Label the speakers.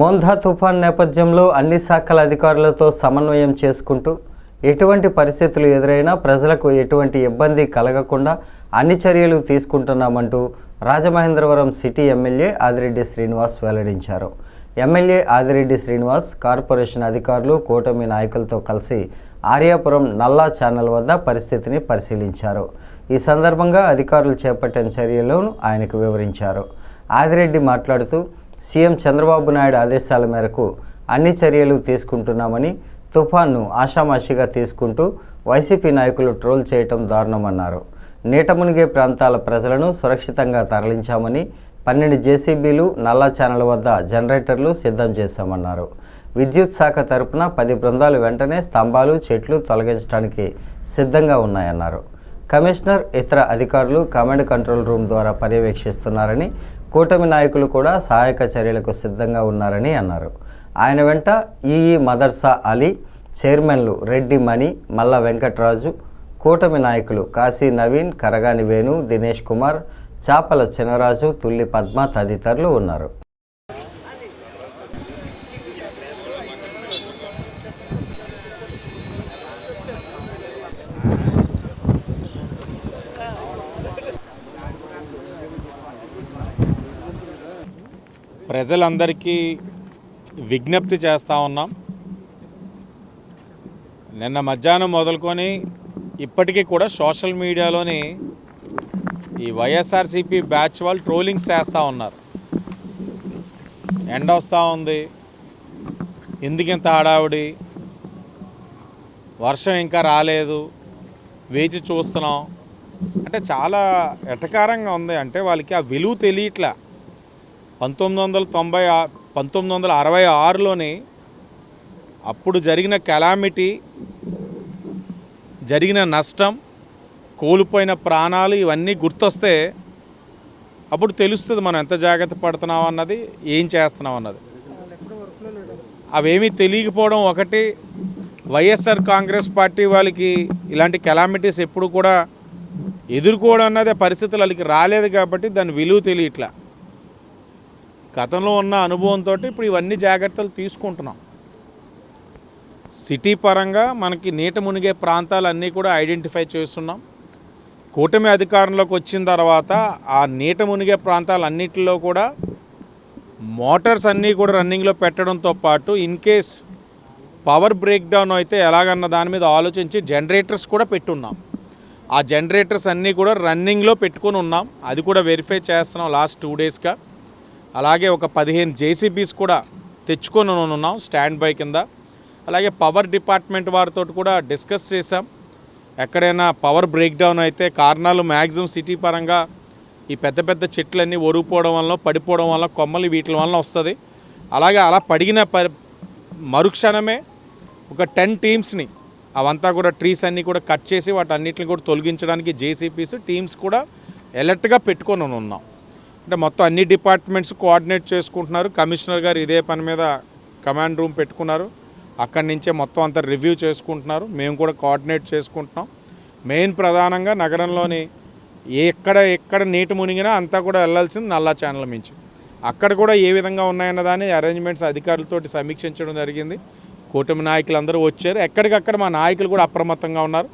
Speaker 1: మోంధా తుఫాన్ నేపథ్యంలో అన్ని శాఖల అధికారులతో సమన్వయం చేసుకుంటూ ఎటువంటి పరిస్థితులు ఎదురైనా ప్రజలకు ఎటువంటి ఇబ్బంది కలగకుండా అన్ని చర్యలు తీసుకుంటున్నామంటూ రాజమహేంద్రవరం సిటీ ఎమ్మెల్యే ఆదిరెడ్డి శ్రీనివాస్ వెల్లడించారు. ఎమ్మెల్యే ఆదిరెడ్డి శ్రీనివాస్ కార్పొరేషన్ అధికారులు కూటమి నాయకులతో కలిసి ఆర్యాపురం నల్లా ఛానల్ వద్ద పరిస్థితిని పరిశీలించారు. ఈ సందర్భంగా అధికారులు చేపట్టిన చర్యలను ఆయనకు వివరించారు. ఆదిరెడ్డి మాట్లాడుతూ సీఎం చంద్రబాబు నాయుడు ఆదేశాల మేరకు అన్ని చర్యలు తీసుకుంటున్నామని తుఫాన్ను ఆషామాషిగా తీసుకుంటూ వైసీపీ నాయకులు ట్రోల్ చేయటం దారుణమన్నారు. నీట మునిగే ప్రాంతాల ప్రజలను సురక్షితంగా తరలించామని పన్నెండు జేసీబీలు నల్లా ఛానల్ వద్ద జనరేటర్లు సిద్ధం చేశామన్నారు. విద్యుత్ శాఖ తరపున పది బృందాలు వెంటనే స్తంభాలు చెట్లు తొలగించడానికి సిద్ధంగా ఉన్నాయన్నారు. కమిషనర్ ఇతర అధికారులు కమాండ్ కంట్రోల్ రూమ్ ద్వారా పర్యవేక్షిస్తున్నారని కూటమి నాయకులు కూడా సహాయక చర్యలకు సిద్ధంగా ఉన్నారని అన్నారు. ఆయన వెంట ఈఈ మదర్సా అలీ చైర్మన్లు రెడ్డి మణి మల్ల వెంకట్రాజు కూటమి నాయకులు కాశీ నవీన్ కరగాని వేణు దినేష్ కుమార్ చాపల చినరాజు తుల్లి పద్మ తదితరులు ఉన్నారు.
Speaker 2: ప్రజలందరికీ విజ్ఞప్తి చేస్తూ ఉన్నాం. నిన్న మధ్యాహ్నం మొదలుకొని ఇప్పటికీ కూడా సోషల్ మీడియాలోని ఈ వైఎస్ఆర్సీపీ బ్యాచ్ వాళ్ళు ట్రోలింగ్స్ చేస్తూ ఉన్నారు. ఎండ వస్తూ ఉంది. ఎందుకింత హడావుడి? వర్షం ఇంకా రాలేదు. వేచి చూస్తున్నాం. అంటే చాలా ఎటకారంగా ఉంది. అంటే వాళ్ళకి ఆ విలువ తెలియట్లా. పంతొమ్మిది వందల తొంభై ఆ- పంతొమ్మిది వందల అరవై ఆరులోని అప్పుడు జరిగిన కెలామిటీ జరిగిన నష్టం కోల్పోయిన ప్రాణాలు ఇవన్నీ గుర్తొస్తే అప్పుడు తెలుస్తుంది మనం ఎంత జాగ్రత్త పడుతున్నాం అన్నది ఏం చేస్తున్నాం అన్నది. అవేమీ తెలియకపోవడం ఒకటి వైఎస్ఆర్ కాంగ్రెస్ పార్టీ వాళ్ళకి ఇలాంటి కెలామిటీస్ ఎప్పుడు కూడా ఎదుర్కోవడం అన్నది ఆ పరిస్థితులు వాళ్ళకి రాలేదు కాబట్టి దాని విలువ తెలియట్లా. గతంలో ఉన్న అనుభవంతో ఇప్పుడు ఇవన్నీ జాగ్రత్తలు తీసుకుంటున్నాం. సిటీ పరంగా మనకి నీట మునిగే ప్రాంతాలన్నీ కూడా ఐడెంటిఫై చేస్తున్నాం. కూటమి అధికారంలోకి వచ్చిన తర్వాత ఆ నీట మునిగే ప్రాంతాలన్నింటిలో కూడా మోటార్స్ అన్నీ కూడా రన్నింగ్లో పెట్టడంతో పాటు in case power break down అయితే ఎలాగన్న దాని మీద ఆలోచించి జనరేటర్స్ కూడా పెట్టున్నాం. ఆ జనరేటర్స్ అన్నీ కూడా రన్నింగ్లో పెట్టుకొని ఉన్నాం. అది కూడా వెరిఫై చేస్తున్నాం లాస్ట్ టూ డేస్గా. అలాగే ఒక పదిహేను జేసీబీస్ కూడా తెచ్చుకొని ఉన్నాం స్టాండ్ బై కింద. అలాగే పవర్ డిపార్ట్మెంట్ వారితో కూడా డిస్కస్ చేసాం ఎక్కడైనా పవర్ బ్రేక్ డౌన్ అయితే కారణాలు మ్యాక్సిమం సిటీ పరంగా ఈ పెద్ద పెద్ద చెట్లన్నీ ఒరుగుపోవడం వల్ల పడిపోవడం వల్ల కొమ్మలు వీటి వల్ల వస్తుంది. అలాగే అలా పడిగిన ప మరుక్షణమే ఒక టెన్ టీమ్స్ని అవంతా కూడా ట్రీస్ అన్నీ కూడా కట్ చేసి వాటన్నిటిని కూడా తొలగించడానికి జేసీపీస్ టీమ్స్ కూడా ఎలర్ట్గా పెట్టుకొని ఉన్నాం అంటే మొత్తం అన్ని డిపార్ట్మెంట్స్ కోఆర్డినేట్ చేసుకుంటున్నారు. కమిషనర్ గారు ఇదే పని మీద కమాండ్ రూమ్ పెట్టుకున్నారు. అక్కడి నుంచే మొత్తం అంతా రివ్యూ చేసుకుంటున్నారు. మేము కూడా కోఆర్డినేట్ చేసుకుంటున్నాం. మెయిన్ ప్రధానంగా నగరంలోని ఎక్కడ ఎక్కడ నీటి మునిగినా అంతా కూడా వెళ్ళాల్సింది నల్లా ఛానల్ మించి అక్కడ కూడా ఏ విధంగా ఉన్నాయన్న దాన్ని అరేంజ్మెంట్స్ అధికారులతోటి సమీక్షించడం జరిగింది. కూటమి నాయకులు అందరూ వచ్చారు. ఎక్కడికక్కడ మా నాయకులు కూడా అప్రమత్తంగా ఉన్నారు.